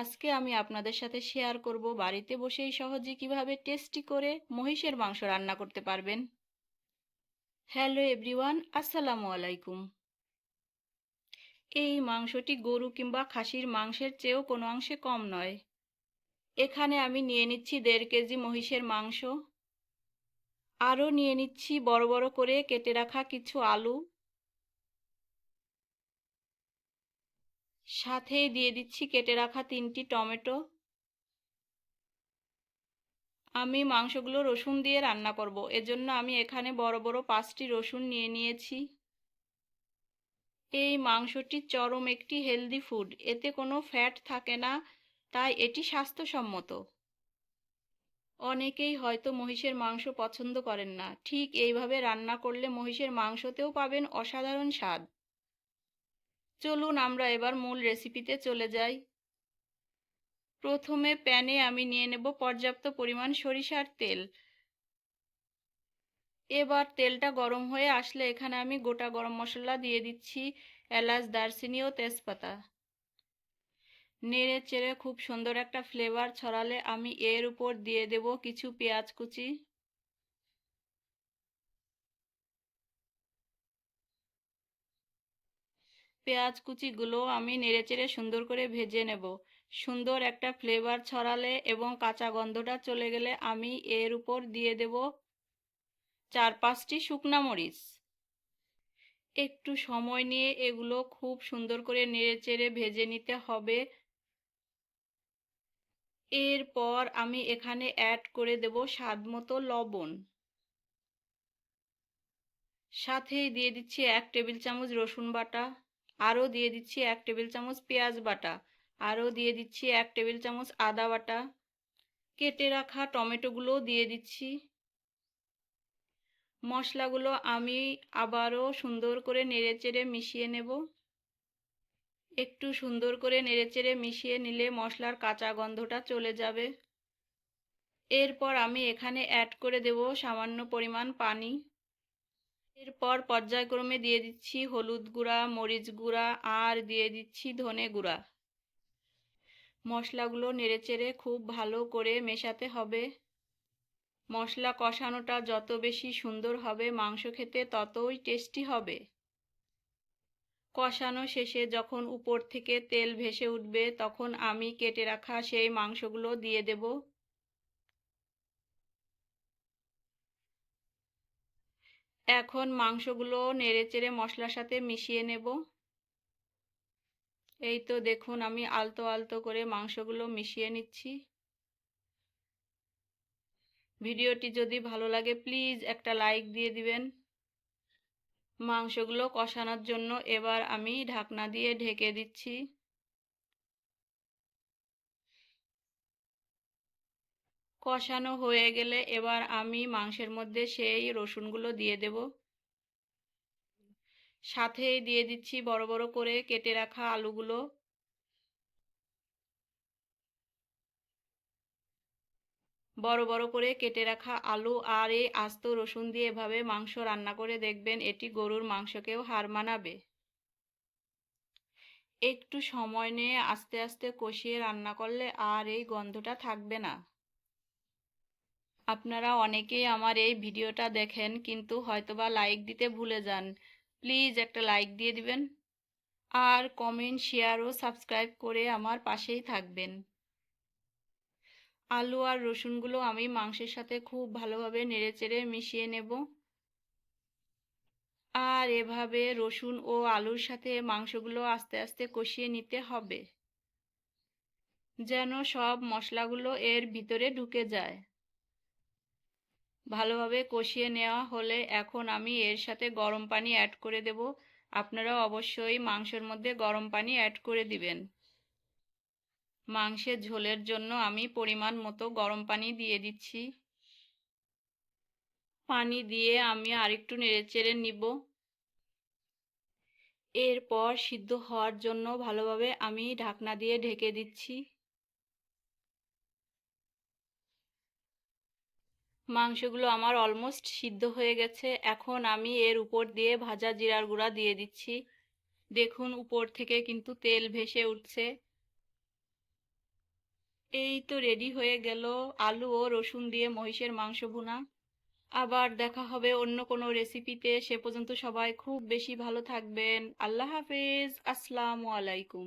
আজকে আমি আপনাদের সাথে শেয়ার করব বাড়িতে বসেই সহজে কীভাবে টেস্টি করে মহিষের মাংস রান্না করতে পারবেন। হ্যালো এভরিওয়ান আসসালামু আলাইকুম। এই মাংসটি গরু কিংবা খাসির মাংসের চেয়েও কোনো অংশে কম নয়। এখানে আমি নিয়ে নিচ্ছি দেড় কেজি মহিষের মাংস। আরও নিয়ে নিচ্ছি বড় বড় করে কেটে রাখা কিছু আলু। সাথেই দিয়ে দিচ্ছি, কেটে রাখা তিনটি টমেটো। আমি মাংসগুলো রসুন দিয়ে রান্না করব। এজন্য আমি এখানে বড় বড় পাঁচটি রসুন নিয়ে নিয়েছি। এই মাংসটি চরম একটি হেলদি ফুড এতে কোনো ফ্যাট থাকে না, তাই এটি স্বাস্থ্যসম্মত। অনেকেই হয়তো মহিষের মাংস পছন্দ করেন না। ঠিক এইভাবে রান্না করলে মহিষের মাংসতেও পাবেন অসাধারণ স্বাদ। চলুন আমরা এবার মূল রেসিপিতে চলে যাই। প্রথমে প্যানে আমি নিয়ে নেব পর্যাপ্ত পরিমাণ সরিষার তেল। এবার তেলটা গরম হয়ে আসলে এখানে আমি গোটা গরম মশলা দিয়ে দিচ্ছি এলাচ, দারচিনি ও তেজপাতা। নেড়ে চেড়ে খুব সুন্দর একটা ফ্লেভার ছড়ালে আমি এর উপর দিয়ে দেব কিছু পেঁয়াজ কুচি। পেঁয়াজ কুচিগুলো আমি নেড়েচেড়ে সুন্দর করে ভেজে নেব। সুন্দর একটা ফ্লেভার ছড়ালে এবং কাঁচা গন্ধটা চলে গেলে আমি এর উপর দিয়ে দেব চার পাঁচটি শুকনা মরিচ। একটু সময় নিয়ে এগুলো খুব সুন্দর করে নেড়েচেড়ে ভেজে নিতে হবে। এরপর আমি এখানে অ্যাড করে দেব স্বাদ মতো লবণ। সাথেই দিয়ে দিচ্ছি এক টেবিল চামচ রসুন বাটা। আরও দিয়ে দিচ্ছি এক টেবিল চামচ পেঁয়াজ বাটা, আরও দিয়ে দিচ্ছি এক টেবিল চামচ আদা বাটা। কেটে রাখা টমেটোগুলোও দিয়ে দিচ্ছি। মশলাগুলো আমি আবারও সুন্দর করে নেড়েচেড়ে মিশিয়ে নেব। একটু সুন্দর করে নেড়েচেড়ে মিশিয়ে নিলে মশলার কাঁচা গন্ধটা চলে যাবে। এরপর আমি এখানে অ্যাড করে দেব সামান্য পরিমাণ পানি। এরপর পর্যায়ক্রমে দিয়ে দিচ্ছি হলুদ গুঁড়া, মরিচ গুঁড়া, আর দিয়ে দিচ্ছি ধনে গুঁড়া। মশলাগুলো নেড়েচেড়ে খুব ভালো করে মেশাতে হবে। মশলা কষানোটা যত বেশি সুন্দর হবে মাংস খেতে, ততই টেস্টি হবে। কষানো শেষে যখন উপর থেকে তেল ভেসে উঠবে, তখন আমি কেটে রাখা সেই মাংসগুলো দিয়ে দেব। এখন মাংসগুলো নেড়েচেড়ে মশলার সাথে মিশিয়ে নেব। এই তো দেখুন, আমি আলতো আলতো করে মাংসগুলো মিশিয়ে নিচ্ছি। ভিডিওটি যদি ভালো লাগে, প্লিজ একটা লাইক দিয়ে দিবেন। মাংসগুলো কষানোর জন্য এবার আমি ঢাকনা দিয়ে ঢেকে দিচ্ছি। কষানো হয়ে গেলে এবার আমি মাংসের মধ্যে সেই রসুনগুলো দিয়ে দেব। সাথেই দিয়ে দিচ্ছি বড় বড় করে কেটে রাখা আলুগুলো। বড় বড় করে কেটে রাখা আলু আর এই আস্ত রসুন দিয়ে এভাবে মাংস রান্না করে দেখবেন এটি গরুর মাংসকেও হার মানাবে। একটু সময় নিয়ে আস্তে আস্তে কষিয়ে রান্না করলে আর এই গন্ধটা থাকবে না। আপনারা অনেকেই আমার এই ভিডিওটা দেখেন, কিন্তু হয়তোবা লাইক দিতে ভুলে যান। প্লিজ একটা লাইক দিয়ে দিবেন। আর কমেন্ট শেয়ার ও সাবস্ক্রাইব করে আমার পাশেই থাকবেন। আলু আর রসুনগুলো আমি মাংসের সাথে খুব ভালোভাবে নেড়েচেড়ে মিশিয়ে নেব। আর এভাবে রসুন ও আলুর সাথে মাংসগুলো আস্তে আস্তে কষিয়ে নিতে হবে। যেন সব মশলাগুলো এর ভিতরে ঢুকে যায়। ভালোভাবে কষিয়ে নেওয়া হলে এখন আমি এর সাথে গরম পানি অ্যাড করে দেব। আপনারা অবশ্যই মাংসের মধ্যে গরম পানি অ্যাড করে দিবেন। মাংসের ঝোলের জন্য আমি পরিমাণ মতো গরম পানি দিয়ে দিচ্ছি। পানি দিয়ে আমি আরেকটু নেড়েচেড়ে নিব। এরপর সিদ্ধ হওয়ার জন্য ভালোভাবে আমি ঢাকনা দিয়ে ঢেকে দিচ্ছি। মাংসগুলো আমার অলমোস্ট সিদ্ধ হয়ে গেছে। এখন আমি এর উপর দিয়ে ভাজা জিরার গুঁড়া দিয়ে দিচ্ছি। দেখুন, উপর থেকে কিন্তু তেল ভেসে উঠছে। এই তো রেডি হয়ে গেল আলু ও রসুন দিয়ে মহিষের মাংস ভুনা। আবার দেখা হবে অন্য কোনো রেসিপিতে সে পর্যন্ত সবাই খুব বেশি ভালো থাকবেন। আল্লাহ হাফেজ। আসসালামু আলাইকুম।